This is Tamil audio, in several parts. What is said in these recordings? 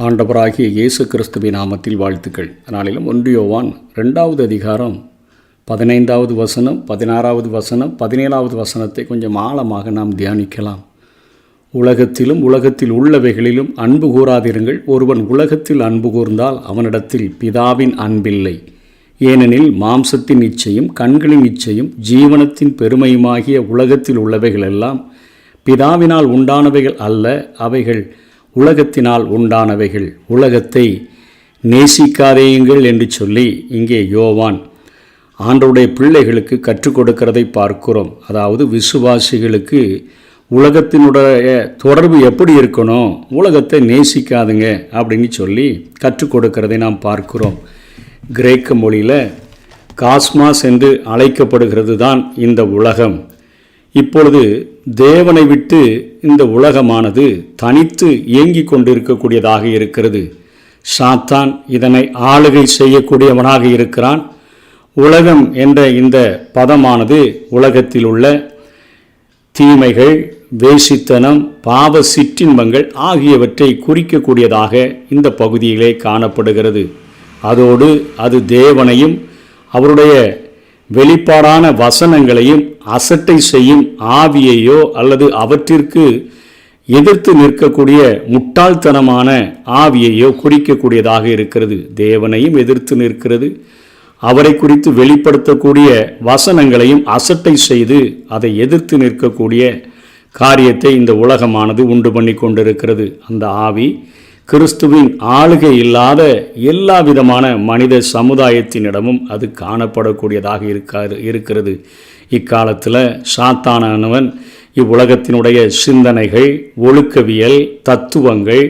ஆண்டவராகிய இயேசு கிறிஸ்துவ நாமத்தில் வாழ்த்துக்கள். நாளிலும் ஒன்றியோவான் ரெண்டாவது அதிகாரம் பதினைந்தாவது வசனம் பதினாறாவது வசனம் பதினேழாவது வசனத்தை கொஞ்சம் ஆழமாக நாம் தியானிக்கலாம். உலகத்திலும் உலகத்தில் உள்ளவைகளிலும் அன்பு கூறாதிருங்கள். ஒருவன் உலகத்தில் அன்பு கூர்ந்தால் அவனிடத்தில் பிதாவின் அன்பில்லை. ஏனெனில் மாம்சத்தின் இச்சையும் கண்களின் இச்சையும் ஜீவனத்தின் பெருமையுமாகிய உலகத்தில் உள்ளவைகளெல்லாம் பிதாவினால் உண்டானவைகள் அல்ல. அவைகள் உலகத்தினால் உண்டானவைகள். உலகத்தை நேசிக்காதேயுங்கள் என்று சொல்லி இங்கே யோவான் ஆண்டருடைய பிள்ளைகளுக்கு கற்றுக் கொடுக்கிறதை பார்க்கிறோம். அதாவது விசுவாசிகளுக்கு உலகத்தினுடைய தொடர்பு எப்படி இருக்கணும்? உலகத்தை நேசிக்காதுங்க அப்படின்னு சொல்லி கற்றுக் கொடுக்கிறதை நாம் பார்க்கிறோம். கிரேக்க மொழியில் காஸ்மாஸ் என்று அழைக்கப்படுகிறது தான் இந்த உலகம். இப்பொழுது தேவனை விட்டு இந்த உலகமானது தனித்து இயங்கிக் கொண்டிருக்கக்கூடியதாக இருக்கிறது. சாத்தான் இதனை ஆளுகை செய்யக்கூடியவனாக இருக்கிறான். உலகம் என்ற இந்த பதமானது உலகத்தில் உள்ள தீமைகள் வேசித்தனம் பாவ சிற்றின்பங்கள் ஆகியவற்றை குறிக்கக்கூடியதாக இந்த பகுதியிலே காணப்படுகிறது. அதோடு அது தேவனையும் அவருடைய வெளிப்பாடான வசனங்களையும் அசட்டை செய்யும் ஆவியையோ அல்லது அவற்றிற்கு எதிர்த்து நிற்கக்கூடிய முட்டாள்தனமான ஆவியையோ குறிக்கக்கூடியதாக இருக்கிறது. தேவனையும் எதிர்த்து நிற்கிறது. அவரை குறித்து வெளிப்படுத்தக்கூடிய வசனங்களையும் அசட்டை செய்து அதை எதிர்த்து நிற்கக்கூடிய காரியத்தை இந்த உலகமானது உண்டு பண்ணி கொண்டிருக்கிறது. அந்த ஆவி கிறிஸ்துவின் ஆளுகை இல்லாத எல்லா விதமான மனித சமுதாயத்தினிடமும் அது காணப்படக்கூடியதாக இருக்காது இருக்கிறது. இக்காலத்தில் சாத்தானவன் இவ்வுலகத்தினுடைய சிந்தனைகள் ஒழுக்கவியல் தத்துவங்கள்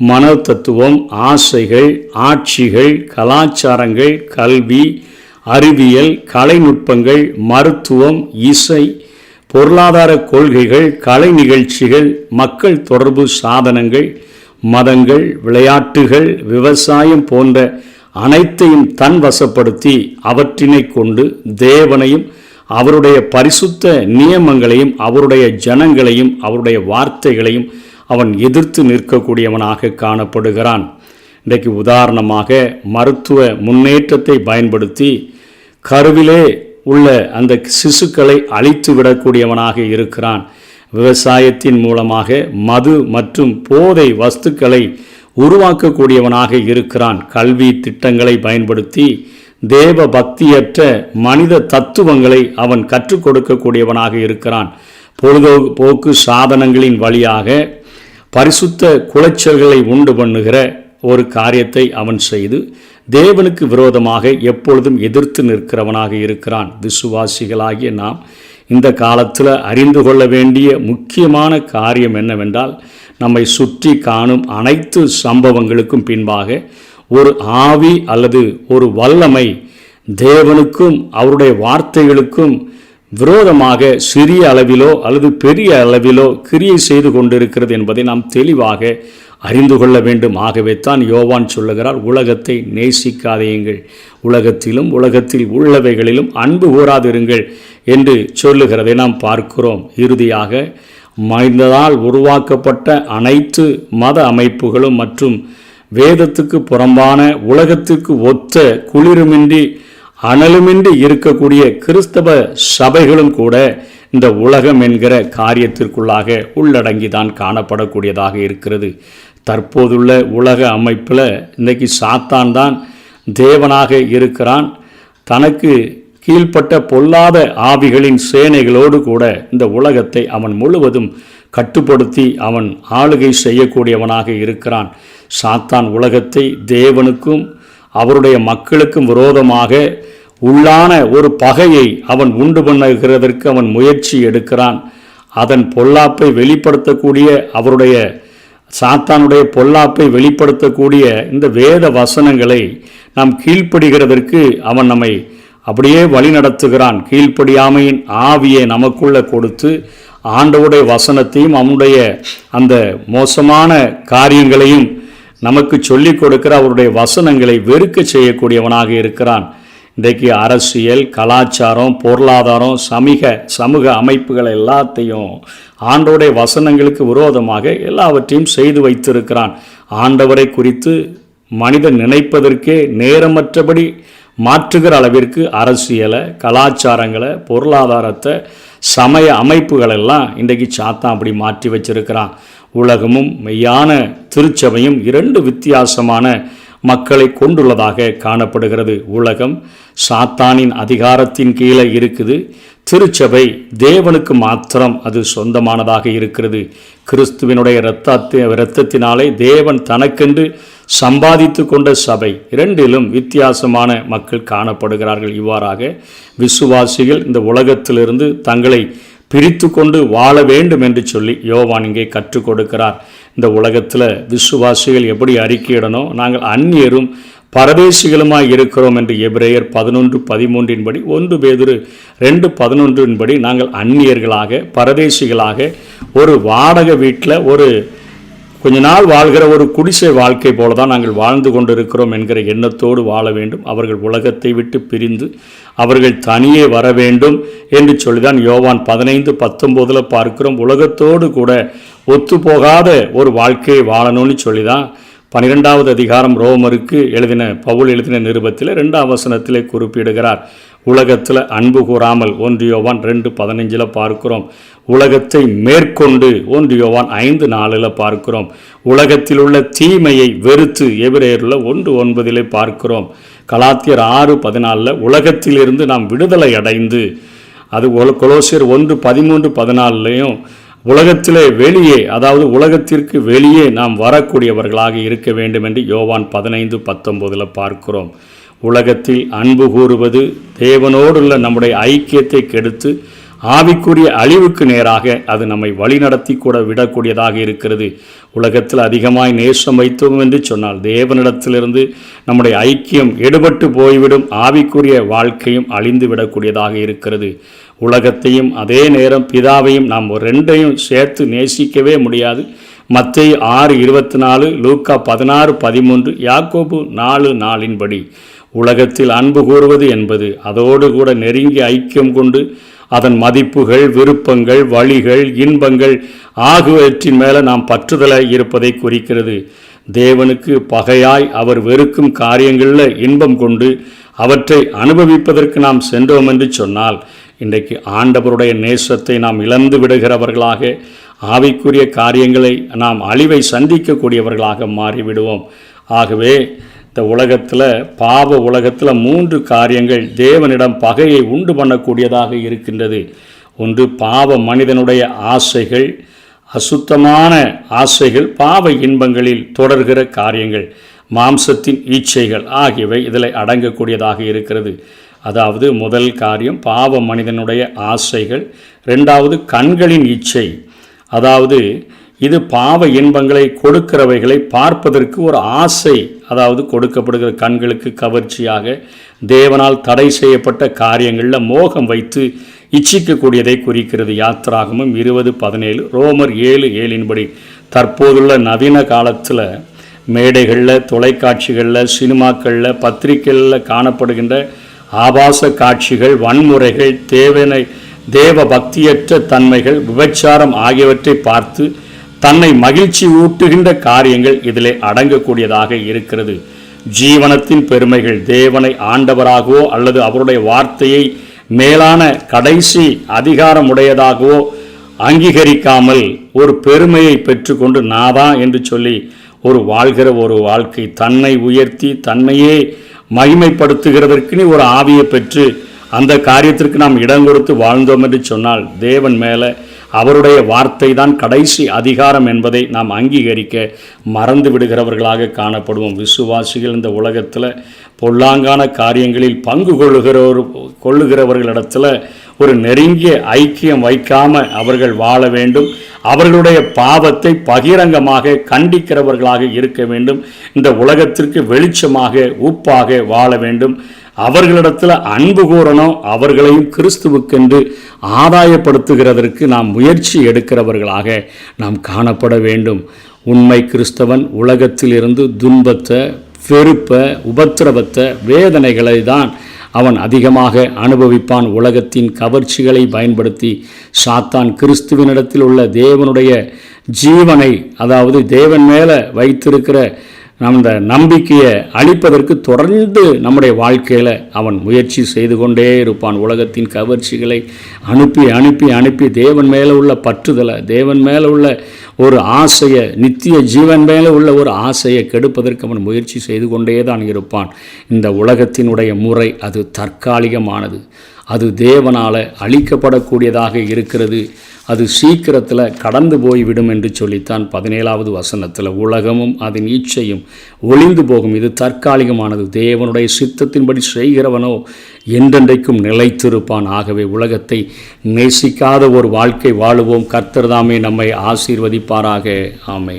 மன தத்துவம் ஆசைகள் ஆட்சிகள் கலாச்சாரங்கள் கல்வி அறிவியல் கலைநுட்பங்கள் மருத்துவம் இசை பொருளாதார கொள்கைகள் கலை நிகழ்ச்சிகள் மக்கள் தொடர்பு சாதனங்கள் மதங்கள் விளையாட்டுகள் விவசாயம் போன்ற அனைத்தையும் தன் வசப்படுத்தி அவற்றினை கொண்டு தேவனையும் அவருடைய பரிசுத்த நியமங்களையும் அவருடைய ஜனங்களையும் அவருடைய வார்த்தைகளையும் அவன் எதிர்த்து நிற்கக்கூடியவனாக காணப்படுகிறான். இன்றைக்கு உதாரணமாக மருத்துவ முன்னேற்றத்தை பயன்படுத்தி கருவிலே உள்ள அந்த சிசுக்களை அழித்து விடக்கூடியவனாக இருக்கிறான். விவசாயத்தின் மூலமாக மது மற்றும் போதை வஸ்துக்களை உருவாக்கக்கூடியவனாக இருக்கிறான். கல்வி திட்டங்களை பயன்படுத்தி தேவ பக்தியற்ற மனித தத்துவங்களை அவன் கற்றுக் கொடுக்கக்கூடியவனாக இருக்கிறான். பொழுதுபோக்கு சாதனங்களின் வழியாக பரிசுத்த குலைச்சல்களை உண்டு பண்ணுகிற ஒரு காரியத்தை அவன் செய்து தேவனுக்கு விரோதமாக எப்பொழுதும் எதிர்த்து நிற்கிறவனாக இருக்கிறான். விசுவாசிகளாகிய நாம் இந்த காலத்தில் அறிந்து கொள்ள வேண்டிய முக்கியமான காரியம் என்னவென்றால் நம்மை சுற்றி காணும் அனைத்து சம்பவங்களுக்கும் பின்பாக ஒரு ஆவி அல்லது ஒரு வல்லமை தேவனுக்கும் அவருடைய வார்த்தைகளுக்கும் விரோதமாக சிறிய அளவிலோ அல்லது பெரிய அளவிலோ கிரியை செய்து கொண்டிருக்கிறது என்பதை நாம் தெளிவாக அறிந்து கொள்ள வேண்டும். ஆகவே தான் யோவான் சொல்லுகிறார் உலகத்தை நேசிக்காதேயுங்கள் உலகத்திலும் உலகத்தில் உள்ளவைகளிலும் அன்பு கூறாதிருங்கள் என்று சொல்லுகிறதை நாம் பார்க்கிறோம். இறுதியாக மனிதனால் உருவாக்கப்பட்ட அனைத்து மத அமைப்புகளும் மற்றும் வேதத்துக்கு புறம்பான உலகத்துக்கு ஒத்த குளிருமின்றி அனலுமின்றி இருக்கக்கூடிய கிறிஸ்தவ சபைகளும் கூட இந்த உலகம் என்கிற காரியத்திற்குள்ளாக உள்ளடங்கி தான் காணப்படக்கூடியதாக இருக்கிறது. தற்போதுள்ள உலக அமைப்பில் இன்றைக்கி சாத்தான் தான் தேவனாக இருக்கிறான். தனக்கு கீழ்ப்பட்ட பொல்லாத ஆவிகளின் சேனைகளோடு கூட இந்த உலகத்தை அவன் முழுவதும் கட்டுப்படுத்தி அவன் ஆளுகை செய்யக்கூடியவனாக இருக்கிறான். சாத்தான் உலகத்தை தேவனுக்கும் அவருடைய மக்களுக்கும் விரோதமாக உள்ளான ஒரு பகையை அவன் உண்டு பண்ணுகிறதற்கு அவன் முயற்சி எடுக்கிறான். அதன் பொல்லாப்பை வெளிப்படுத்தக்கூடிய அவருடைய சாத்தானுடைய பொல்லாப்பை வெளிப்படுத்தக்கூடிய இந்த வேத வசனங்களை நாம் கீழ்ப்படுகிறதற்கு அவன் நம்மை அப்படியே வழி நடத்துகிறான் கீழ்ப்படியாமையின் ஆவியை நமக்குள்ள கொடுத்து ஆண்டவுடைய வசனத்தையும் அவனுடைய அந்த மோசமான காரியங்களையும் நமக்கு சொல்லிக் கொடுக்கிற அவருடைய வசனங்களை வெறுக்க செய்யக்கூடியவனாக இருக்கிறான். இன்றைக்கு அரசியல் கலாச்சாரம் பொருளாதாரம் சமீக சமூக அமைப்புகள் எல்லாத்தையும் ஆண்டோடைய வசனங்களுக்கு விரோதமாக எல்லாவற்றையும் செய்து வைத்திருக்கிறான். ஆண்டவரை குறித்து மனிதன் நினைப்பதற்கே நேரமற்றபடி மாற்றுகிற அளவிற்கு அரசியலை கலாச்சாரங்களை பொருளாதாரத்தை சமய அமைப்புகளெல்லாம் இன்றைக்கு சாத்தான் அப்படி மாற்றி வச்சிருக்கிறான். உலகமும் மெய்யான திருச்சபையும் இரண்டு வித்தியாசமான மக்களை கொண்டுள்ளதாக காணப்படுகிறது. உலகம் சாத்தானின் அதிகாரத்தின் கீழே இருக்குது. திருச்சபை தேவனுக்கு மாத்திரம் அது சொந்தமானதாக இருக்கிறது. கிறிஸ்துவினுடைய இரத்தத்தை இரத்தத்தினாலே தேவன் தனக்கென்று சம்பாதித்து கொண்ட சபை. இரண்டிலும் வித்தியாசமான மக்கள் காணப்படுகிறார்கள். இவ்வாறாக விசுவாசிகள் இந்த உலகத்திலிருந்து தங்களை பிரித்து கொண்டு வாழ வேண்டும் என்று சொல்லி யோவான் இங்கே கற்றுக் கொடுக்கிறார். இந்த உலகத்தில் விசுவாசிகள் எப்படி அறிக்கையிடணும்? நாங்கள் அந்நியரும் பரதேசிகளுமாய் இருக்கிறோம் என்று எபிரேயர் பதினொன்று பதிமூன்றின்படி ஒன்று பேதுரு ரெண்டு பதினொன்றின்படி நாங்கள் அந்நியர்களாக பரதேசிகளாக ஒரு வாடகை வீட்டில் ஒரு கொஞ்ச நாள் வாழ்கிற ஒரு குடிசை வாழ்க்கை போல தான் நாங்கள் வாழ்ந்து கொண்டிருக்கிறோம் என்கிற எண்ணத்தோடு வாழ வேண்டும். அவர்கள் உலகத்தை விட்டு பிரிந்து அவர்கள் தனியே வர வேண்டும் என்று சொல்லிதான் யோவான் பதினைந்து பத்தொம்போதில் பார்க்கிறோம். உலகத்தோடு கூட ஒத்துப்போகாத ஒரு வாழ்க்கையை வாழணும்னு சொல்லி தான் பனிரெண்டாவது அதிகாரம் ரோமருக்கு எழுதின பவுல் எழுதின நிருபத்தில் ரெண்டாம் வசனத்திலே குறிப்பிடுகிறார். உலகத்தில் அன்பு கூறாமல் ஒன்றியோவான் ரெண்டு பதினஞ்சில் பார்க்கிறோம். உலகத்தை மேற்கொண்டு ஒன்றியோவான் ஐந்து நாளில் பார்க்கிறோம். உலகத்தில் உள்ள தீமையை வெறுத்து எபிரேயரில் ஒன்று ஒன்பதிலே பார்க்கிறோம். கலாத்தியர் ஆறு பதினாலில் உலகத்திலிருந்து நாம் விடுதலை அடைந்து அது கொலோசியர் ஒன்று பதிமூன்று பதினாலுலேயும் உலகத்திலே வெளியே அதாவது உலகத்திற்கு வெளியே நாம் வரக்கூடியவர்களாக இருக்க வேண்டும் என்று யோவான் பதினைந்து பத்தொம்போதில் பார்க்கிறோம். உலகத்தில் அன்பு கூறுவது தேவனோடுள்ள நம்முடைய ஐக்கியத்தை கெடுத்து ஆவிக்குரிய அழிவுக்கு நேராக அது நம்மை வழிநடத்தி கூட விடக்கூடியதாக இருக்கிறது. உலகத்தில் அதிகமாய் நேசம் வைத்தோம் என்று சொன்னால் தேவனிடத்திலிருந்து நம்முடைய ஐக்கியம் எடுபட்டு போய்விடும் ஆவிக்குரிய வாழ்க்கையும் அழிந்து விடக்கூடியதாக இருக்கிறது. உலகத்தையும் அதே நேரம் பிதாவையும் நாம் ரெண்டையும் சேர்த்து நேசிக்கவே முடியாது. மத்திய ஆறு இருபத்தி நாலு லூக்கா பதினாறு பதிமூன்று யாக்கோபு நாலு நாளின்படி உலகத்தில் அன்பு கூறுவது என்பது அதோடு கூட நெருங்கி ஐக்கியம் கொண்டு அதன் மதிப்புகள் விருப்பங்கள் வழிகள் இன்பங்கள் ஆகியவற்றின் மேலே நாம் பற்றுதலை இருப்பதை குறிக்கிறது. தேவனுக்கு பகையாய் அவர் வெறுக்கும் காரியங்களில் இன்பம் கொண்டு அவற்றை அனுபவிப்பதற்கு நாம் சென்றோம் என்று சொன்னால் இன்றைக்கு ஆண்டவருடைய நேசத்தை நாம் இழந்து விடுகிறவர்களாக ஆவிக்குரிய காரியங்களை நாம் அழிவை சந்திக்கக்கூடியவர்களாக மாறிவிடுவோம். ஆகவே இந்த உலகத்தில் பாவ உலகத்தில் மூன்று காரியங்கள் தேவனிடம் பகையை உண்டு பண்ணக்கூடியதாக இருக்கின்றது. ஒன்று பாவ மனிதனுடைய ஆசைகள் அசுத்தமான ஆசைகள் பாவ இன்பங்களில் தொடர்கிற காரியங்கள் மாம்சத்தின் ஈச்சைகள் ஆகியவை இதில் அடங்கக்கூடியதாக இருக்கிறது. அதாவது முதல் காரியம் பாவ மனிதனுடைய ஆசைகள். ரெண்டாவது கண்களின் இச்சை. அதாவது இது பாவ இன்பங்களை கொடுக்கிறவைகளை பார்ப்பதற்கு ஒரு ஆசை. அதாவது கொடுக்கப்படுகிற கண்களுக்கு கவர்ச்சியாக தேவனால் தடை செய்யப்பட்ட காரியங்களில் மோகம் வைத்து இச்சிக்கக்கூடியதை குறிக்கிறது யாத்திராகமும் இருபது பதினேழு ரோமர் ஏழு ஏழின்படி. தற்போதுள்ள நவீன காலத்தில் மேடைகளில் தொலைக்காட்சிகளில் சினிமாக்களில் பத்திரிகைகளில் காணப்படுகின்ற ஆபாச காட்சிகள் வன்முறைகள் தேவனை தேவ பக்தியற்ற தன்மைகள் விபச்சாரம் ஆகியவற்றை பார்த்து தன்னை மகிழ்ச்சி ஊட்டுகின்ற காரியங்கள் இதிலே அடங்கக்கூடியதாக இருக்கிறது. ஜீவனத்தின் பெருமைகள் தேவனை ஆண்டவராகவோ அல்லது அவருடைய வார்த்தையை மேலான கடைசி அதிகாரமுடையதாகவோ அங்கீகரிக்காமல் ஒரு பெருமையை பெற்றுக்கொண்டு நாதா என்று சொல்லி ஒரு வாழ்கிற ஒரு வாழ்க்கை தன்னை உயர்த்தி தன்னையே மகிமைப்படுத்துகிறதற்குன்னு ஒரு ஆவியை பெற்று அந்த காரியத்திற்கு நாம் இடம் கொடுத்து வாழ்ந்தோம் என்று சொன்னால் தேவன் மேலே அவருடைய வார்த்தை தான் கடைசி அதிகாரம் என்பதை நாம் அங்கீகரிக்க மறந்து விடுகிறவர்களாக காணப்படுவோம். விசுவாசிகள் இந்த உலகத்தில் பொல்லாங்கான காரியங்களில் பங்கு கொள்ளுகிறவர் கொள்ளுகிறவர்களிடத்தில் ஒரு நெருங்கிய ஐக்கியம் வைக்காமல் அவர்கள் வாழ வேண்டும். அவர்களுடைய பாவத்தை பகிரங்கமாக கண்டிக்கிறவர்களாக இருக்க வேண்டும். இந்த உலகத்திற்கு வெளிச்சமாக உப்பாக வாழ வேண்டும். அவர்களிடத்தில் அன்பு கூறணும் அவர்களையும் கிறிஸ்துவுக்கென்று ஆதாயப்படுத்துகிறதற்கு நாம் முயற்சி எடுக்கிறவர்களாக நாம் காணப்பட வேண்டும். உண்மை கிறிஸ்தவன் உலகத்திலிருந்து துன்பத்தை வெறுப்பை உபத்திரவத்தை வேதனைகளை தான் அவன் அதிகமாக அனுபவிப்பான். உலகத்தின் கவர்ச்சிகளை பயன்படுத்தி சாத்தான் கிறிஸ்துவனிடத்தில் உள்ள தேவனுடைய ஜீவனை அதாவது தேவன் மேலே வைத்திருக்கிற அந்த நம்பிக்கையை அளிப்பதற்கு தொடர்ந்து நம்முடைய வாழ்க்கையில் அவன் முயற்சி செய்து கொண்டே இருப்பான். உலகத்தின் கவர்ச்சிகளை அனுப்பி அனுப்பி அனுப்பி தேவன் மேலே உள்ள பற்றுதலை தேவன் மேலே உள்ள ஒரு ஆசையை நித்திய ஜீவன் மேலே உள்ள ஒரு ஆசையை கெடுப்பதற்கு அவன் முயற்சி செய்து கொண்டே தான் இருப்பான். இந்த உலகத்தினுடைய முறை அது தற்காலிகமானது. அது தேவனால் அழிக்கப்படக்கூடியதாக இருக்கிறது. அது சீக்கிரத்தில் கடந்து போய்விடும் என்று சொல்லித்தான் பதினேழாவது வசனத்தில். உலகமும் அதன் ஈச்சையும் ஒளிந்து போகும். இது தற்காலிகமானது. தேவனுடைய சித்தத்தின்படி செய்கிறவனோ என்றென்றைக்கும் நிலைத்திருப்பான். ஆகவே உலகத்தை நேசிக்காத ஒரு வாழ்க்கை வாழுவோம். கர்த்தர் தாமே நம்மை ஆசீர்வதிப்பாராக. ஆமை